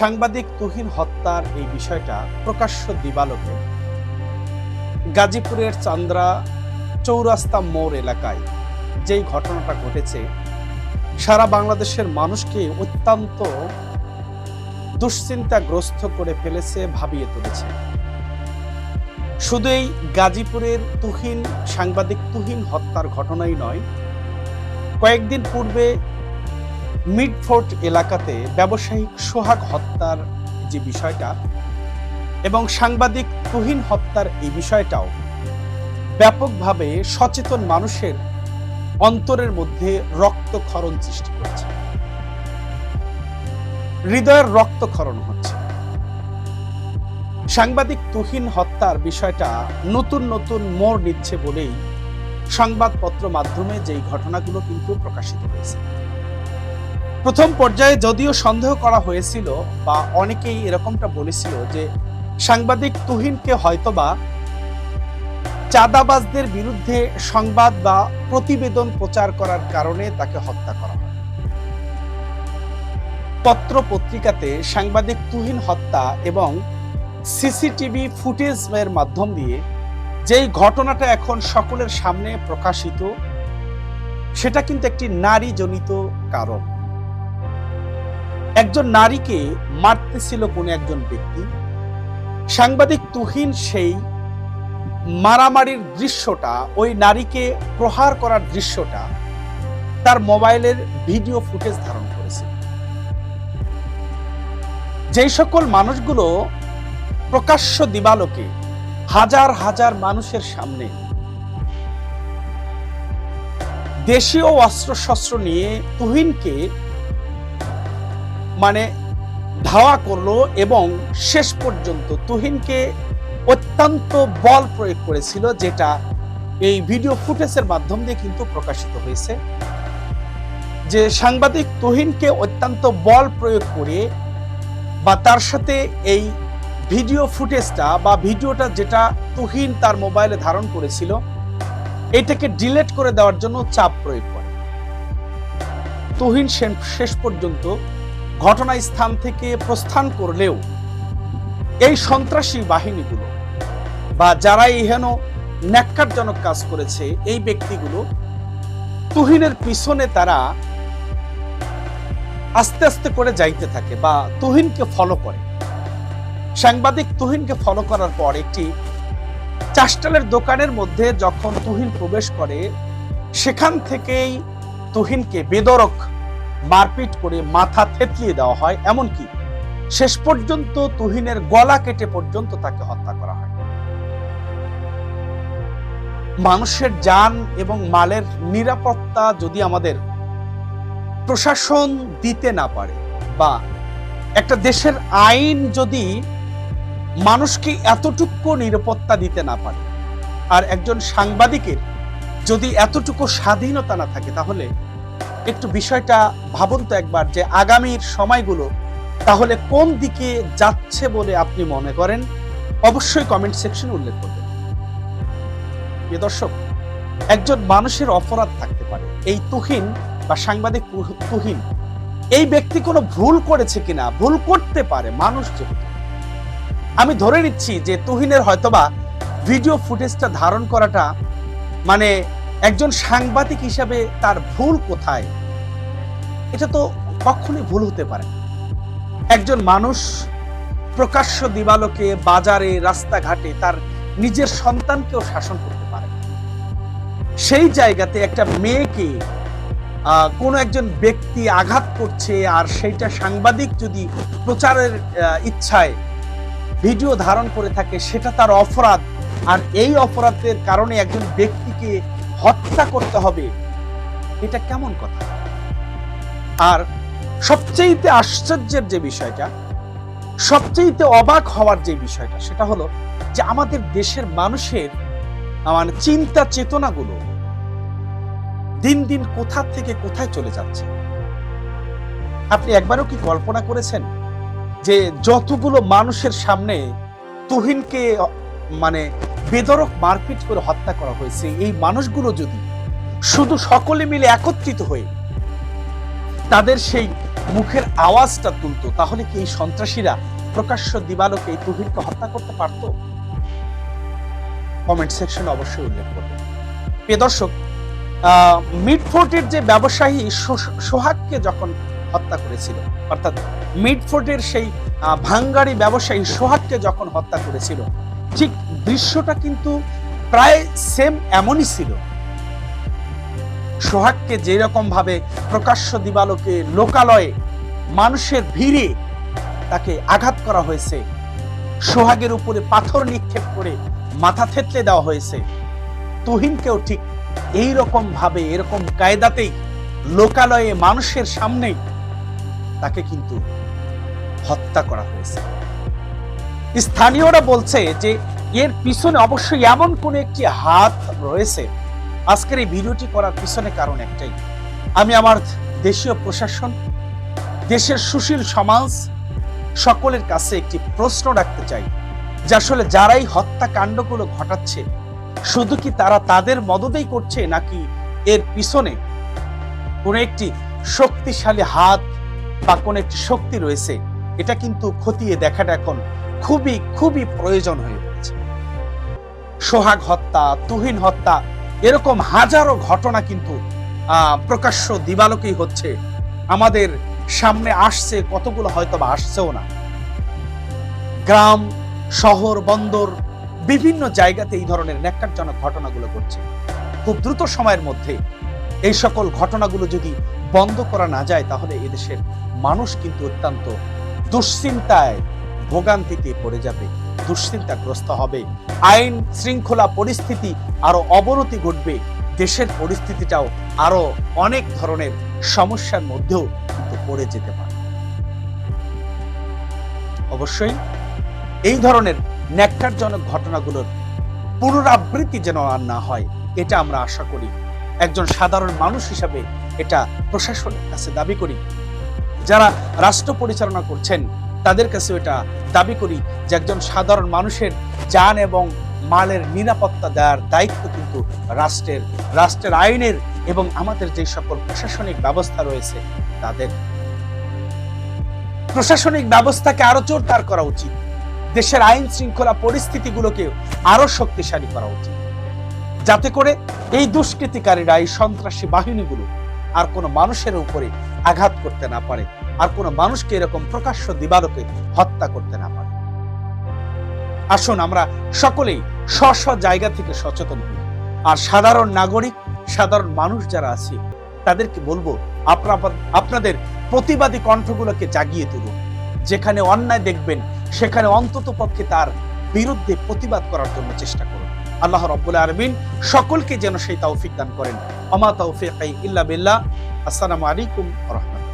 সাংবাদিক তুহিন হত্যার এই বিষয়টা প্রকাশ্য দিবালোকে গাজীপুরের চান্দ্রা চৌরাস্তা মোড় এলাকায় যেই ঘটনাটা ঘটেছে, সারা বাংলাদেশের মানুষকে অত্যন্ত দুশ্চিন্তাগ্রস্ত করে ফেলেছে, ভাবিয়ে তুলেছে। শুধু এই গাজীপুরের তুহিন, সাংবাদিক তুহিন হত্যার ঘটনাই নয়, কয়েকদিন পূর্বে মিডফোর্ট এলাকাতে ব্যবসায়িক সোহাগ হত্যার যে বিষয়টা এবং সাংবাদিক তুহিন হত্যার এই বিষয়টাও ব্যাপকভাবে সচেতন মানুষের অন্তরের মধ্যে রক্তক্ষরণ সৃষ্টি করছে। হৃদয়ের রক্তক্ষরণ হচ্ছে। সাংবাদিক তুহিন হত্যার বিষয়টা নতুন নতুন মোড় নিচ্ছে বলেই সংবাদপত্র মাধ্যমে যেই ঘটনাগুলো কিন্তু প্রকাশিত হয়েছে। প্রথম পর্যায়ে যদিও সন্দেহ করা হয়েছিল বা অনেকেই এরকমটা বলেছিল যে সাংবাদিক তুহিনকে হয়তোবা চাঁদাবাজদের বিরুদ্ধে সংবাদ বা প্রতিবেদন প্রচার করার কারণে তাকে হত্যা করা পত্র পত্রিকাতে সাংবাদিক তুহিন হত্যা এবং সিসিটিভি ফুটেজের মাধ্যম দিয়ে যেই ঘটনাটা এখন সকলের সামনে প্রকাশিত, সেটা কিন্তু একটি নারী জনিত কারণ। একজন নারীকে মারতেছিল কোন একজন ব্যক্তি। সাংবাদিক তুহিন সেই মারামারির দৃশ্যটা, ওই নারীকে প্রহার করার দৃশ্যটা তার মোবাইলের ভিডিও ফুটেজ ধারণ করেছে। যেই সকল মানুষগুলো প্রকাশ্য দিবালোকে হাজার হাজার মানুষের সামনে দেশীয় অস্ত্রশস্ত্র নিয়ে তুহিনকে মানে ধাওয়া করল এবং শেষ পর্যন্ত তুহিনকে অত্যন্ত বল প্রয়োগ করেছিল, যেটা এই ভিডিও ফুটেজের মাধ্যম দিয়ে কিন্তু প্রকাশিত হয়েছে। যে সাংবাদিক তুহিনকে অত্যন্ত বল প্রয়োগ করে বা তার সাথে এই ভিডিও ফুটেজটা বা ভিডিওটা যেটা তুহিন তার মোবাইলে ধারণ করেছিল, এটাকে ডিলেট করে দেওয়ার জন্য চাপ প্রয়োগ করে। তুহিন শেষ পর্যন্ত ঘটনাস্থান থেকে প্রস্থান করলেও এই সন্ত্রাসী বাহিনীগুলো বা যারা এই হেন ন্যাক্কারজনক কাজ করেছে, এই ব্যক্তিগুলো তুহিনের পিছনে তারা আস্তে আস্তে করে যাইতে থাকে বা তুহিনকে ফলো করে। সাংবাদিক তুহিনকে ফলো করার পর একটি চাষটালের দোকানের মধ্যে যখন তুহিন প্রবেশ করে, সেখান থেকেই তুহিনকে বেদরক মারপিট করে মাথা থেতলিয়ে দেওয়া হয়, এমনকি শেষ পর্যন্ত তুহিনের গলা কেটে পর্যন্ত তাকে হত্যা করা হয়। মানুষের যান এবং মালের নিরাপত্তা যদি আমাদের প্রশাসন দিতে না পারে বা একটা দেশের আইন যদি মানুষকে এতটুকু নিরাপত্তা দিতে না পারে, আর একজন সাংবাদিকের যদি এতটুকু স্বাধীনতা না থাকে, তাহলে একটু বিষয়টা ভাবুন তো একবার যে আগামীর সময়গুলো তাহলে কোন দিকে যাচ্ছে বলে আপনি মনে করেন? অবশ্যই কমেন্ট সেকশনে উল্লেখ করবেন। দর্শক, একজন মানুষের অপরাধ থাকতে পারে। এই তুহিন বা সাংবাদিক তুহিন, এই ব্যক্তি কোনো ভুল করেছে কিনা? ভুল করতে পারে মানুষ যেহেতু আমি ধরে নিচ্ছি যে তুহিনের হয়তোবা ভিডিও ফুটেজটা ধারণ করাটা মানে একজন সাংবাদিক হিসাবে তার ভুল কোথায়? এটা তো কখনোই ভুল হতে পারে একজন মানুষ প্রকাশ্য দিবালোকে বাজারে, রাস্তাঘাটে তার নিজের সন্তানকেও শাসন করতে পারে সেই জায়গাতে একটা মেয়েকে কোনো একজন ব্যক্তি আঘাত করছে আর সেইটা সাংবাদিক যদি প্রচারের ইচ্ছায় ভিডিও ধারণ করে থাকে, সেটা তার অপরাধ। আর এই অপরাধের কারণে একজন ব্যক্তিকে হত্যা করতে হবে। এটা কেমন কথা? আর সবচেয়েতে আশ্চর্যের যে বিষয়টা সবচেয়েতে অবাক হওয়ার যে বিষয়টা সেটা হলো যে আমাদের দেশের মানুষের আহ, মানে চিন্তা চেতনাগুলো দিন দিন কোথা থেকে কোথায় চলে যাচ্ছে। আপনি একবারও কি কল্পনা করেছেন যে যতগুলো মানুষের সামনে তুহিনকে মানে বেদরক মারপিট করে হত্যা করা হয়েছে। এই মানুষগুলো যদি শুধু সকলে মিলে একত্রিত হয়ে তাদের সেই মুখের আওয়াজটা তুলতো, তাহলে কি এই সন্ত্রাসীরা প্রকাশ্য দিবালোকে এই তুহিনকে হত্যা করতে পারতো? কমেন্ট সেকশনে অবশ্যই উল্লেখ করবে। প্রিয় দর্শক মিডফোর্টের যে ব্যবসায়ী সোহাগকে যখন হত্যা করেছিল, অর্থাৎ মিডফোর্টের সেই ভাঙ্গারি ব্যবসায়ী সোহাগকে যখন হত্যা করেছিল, ঠিক দৃশ্যটা কিন্তু প্রায় সেম এমনই ছিল। সোহাগকে যেরকম ভাবে প্রকাশ্য দিবালোকে লোকালয়ে মানুষের ভিড়ে তাকে আঘাত করা হয়েছে, সোহাগের উপরে পাথর নিক্ষেপ করে মাথা থেতলে দেওয়া হয়েছে। তুহিনকেও ঠিক এই রকম ভাবে এরকম কায়দাতেই লোকালয়ে মানুষের সামনেই তাকে কিন্তু হত্যা করা হয়েছে। স্থানীয়রা বলছে যে এর পিছনে অবশ্যই এমন কোন একটি হাত রয়েছে। আজকের এই ভিডিওটি করার পিছনে কারণ একটাই। আমি আমার দেশীয় প্রশাসন, দেশের সুশীল সমাজ সকলের কাছে একটি প্রশ্ন রাখতে চাই, যে আসলে যারাই হত্যাকাণ্ডগুলো ঘটাচ্ছে, শুধু কি তারা তাদের মদতেই করছে, নাকি এর পিছনে কোন একটি শক্তিশালী হাত বা কোন একটি শক্তি রয়েছে? এটা কিন্তু খতিয়ে দেখাটা এখন খুবই খুবই প্রয়োজন হয়ে সোহাগ হত্যা, তুহিন হত্যা, এরকম হাজারো ঘটনা কিন্তু প্রকাশ্য দিবালোকেই হচ্ছে। আমাদের সামনে আসছে, কতগুলো হয়তো বা আসছেও না। গ্রাম, শহর, বন্দর, বিভিন্ন জায়গাতে এই ধরনের ন্যাক্কারজনক ঘটনাগুলো ঘটছে। খুব দ্রুত সময়ের মধ্যে এই সকল ঘটনাগুলো যদি বন্ধ করা না যায়, তাহলে এদেশের মানুষ কিন্তু অত্যন্ত দুশ্চিন্তায় ভোগান্তিতে পড়ে যাবে। দুশ্চিন্তাগ্রস্ত হবে। আইন শৃঙ্খলা পরিস্থিতি আরও অবনতি ঘটবে। দেশের পরিস্থিতিটাও আরও অনেক ধরনের সমস্যার মধ্যেও কিন্তু পড়ে যেতে পারে। অবশ্যই এই ধরনের ন্যাক্কারজনক ঘটনাগুলোর পুনরাবৃত্তি যেন আর না হয়, এটা আমরা আশা করি। একজন সাধারণ মানুষ হিসাবে এটা প্রশাসনের কাছে দাবি করি। যারা রাষ্ট্র পরিচালনা করছেন তাদের কাছে এটা দাবি করি যে একজন সাধারণ মানুষের যান এবং মালের নিরাপত্তা দেওয়ার দায়িত্ব কিন্তু রাষ্ট্রের রাষ্ট্রের আইনের এবং আমাদের যে সকল প্রশাসনিক ব্যবস্থা রয়েছে তাদের। প্রশাসনিক ব্যবস্থাকে আরও জোরদার করা উচিত। দেশের আইন শৃঙ্খলা পরিস্থিতিগুলোকে আরও শক্তিশালী করা উচিত। যাতে করে এই দুষ্কৃতিকারীরা, এই সন্ত্রাসী বাহিনীগুলো আর কোনো মানুষের উপরে আঘাত করতে না পারে। আর কোনো মানুষকে এরকম প্রকাশ্য দিবালোকে হত্যা করতে না পারে। আসুন আমরা সকলেই স্ব জায়গা থেকে সচেতন হই। আর সাধারণ নাগরিক, সাধারণ মানুষ যারা আছে, তাদেরকে বলব আপনাদের প্রতিবাদী কণ্ঠগুলোকে জাগিয়ে তুলুন। যেখানে অন্যায় দেখবেন, সেখানে অন্তত পক্ষে তার বিরুদ্ধে প্রতিবাদ করার জন্য চেষ্টা করুন। আল্লাহ রব্বুল আরবিন সকলকে যেন সেই তৌফিক দান করেন। অমা তৌফিক ইল্লা বিল্লাহ। আসসালামু আলাইকুম রহমতুল্লাহ।